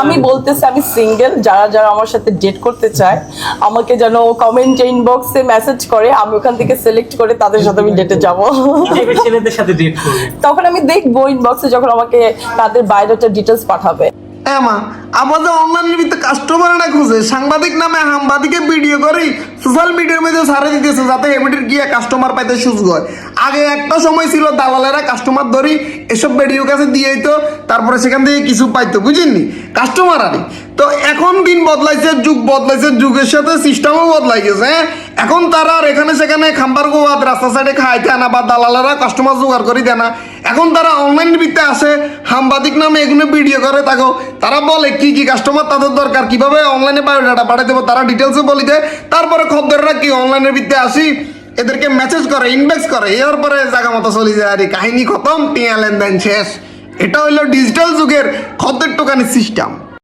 আমি বলতেছি আমি সিঙ্গেল যারা যারা আমার সাথে ডেট করতে চায় আমাকে যেন কমেন্ট ইনবক্সে মেসেজ করে আমি ওখান থেকে সিলেক্ট করে তাদের সাথে আমি ডেটে যাব। ছেলেদের সাথে ডেট তখন আমি দেখব ইনবক্সে যখন আমাকে তাদের বায়োডাটা ডিটেলস পাঠাবে। হ্যাঁ মা আমাদের অনলাইনের ভিতরে কাস্টমার না খুঁজে, সাংবাদিক নামে সাংবাদিকে ভিডিও করি সোশ্যাল মিডিয়ার মধ্যে ছাড়ে দিতেছে যাতে এমিটির গিয়ে কাস্টমার পাইতে সুযোগ হয়। আগে একটা সময় ছিল দালালেরা কাস্টমার ধরি, এসব ভিডিও কাছে দিয়ে তো তারপরে সেখান থেকে কিছু পাইতো বুঝিনি কাস্টমার আরে। তো এখন দিন বদলাইছে, যুগ বদলাইছে, যুগের সাথে সিস্টেমও বদলাই গেছে হ্যাঁ? এখন তারা আর এখানে সেখানে খাম্বার গোয়াত রাস্তা সাইডে খাইতে আনা বা দালালেরা কাস্টমার জোগাড় করি দেয় না। এখন তারা অনলাইন ভিত্তে আসে সাংবাদিক নামে এগুলো ভিডিও করে থাকো তারা বলে কি কি কাস্টমার তাদের দরকার, কীভাবে অনলাইনে বায়োডাটা পাঠিয়ে দেবো তারা ডিটেলসে বলি দেয়। তারপরে খদ্দেররা কি অনলাইনের ভিত্তে আসি? এদেরকে মেসেজ করে ইনবক্স করে, এর পরে জায়গা মতো চলে যায়। আরে, কাহিনী খতম, টিয়া লেনদেন শেষ। এটা হইল ডিজিটাল যুগের খদ্দের টোকানি সিস্টেম